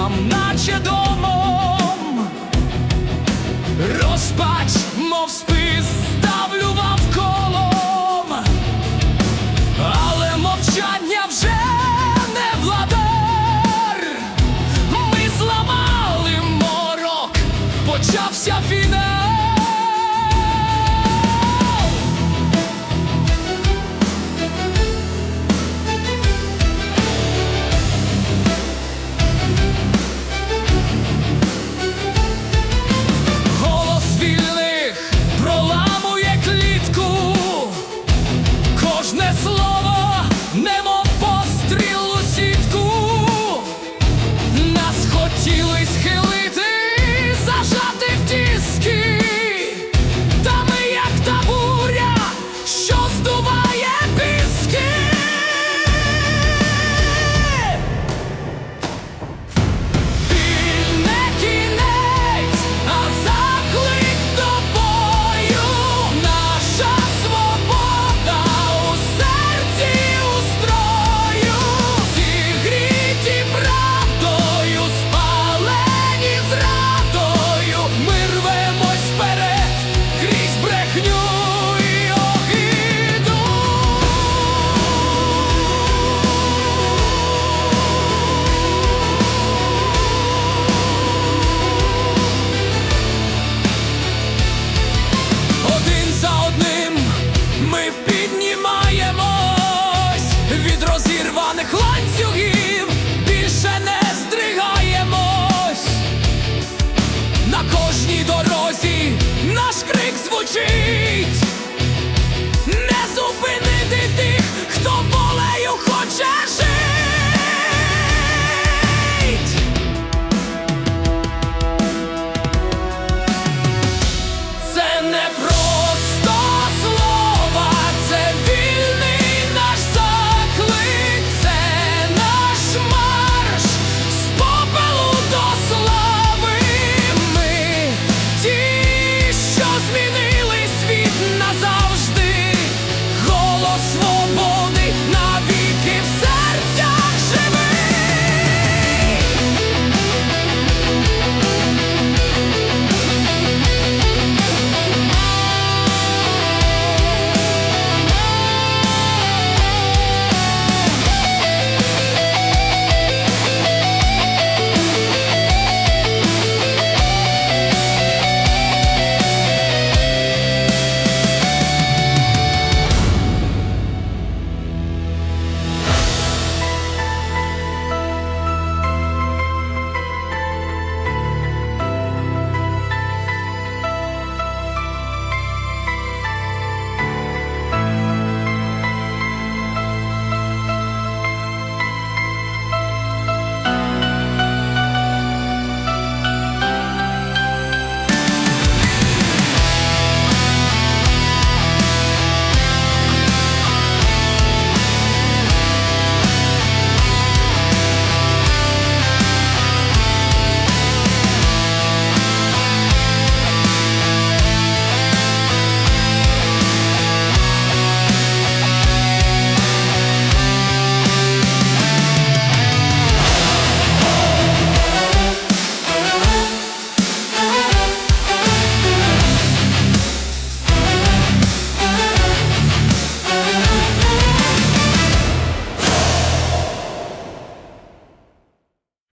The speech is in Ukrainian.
I'm Стримаємось від розірваних ланцюгів, більше не здригаємось, на кожній дорозі наш крик звучить.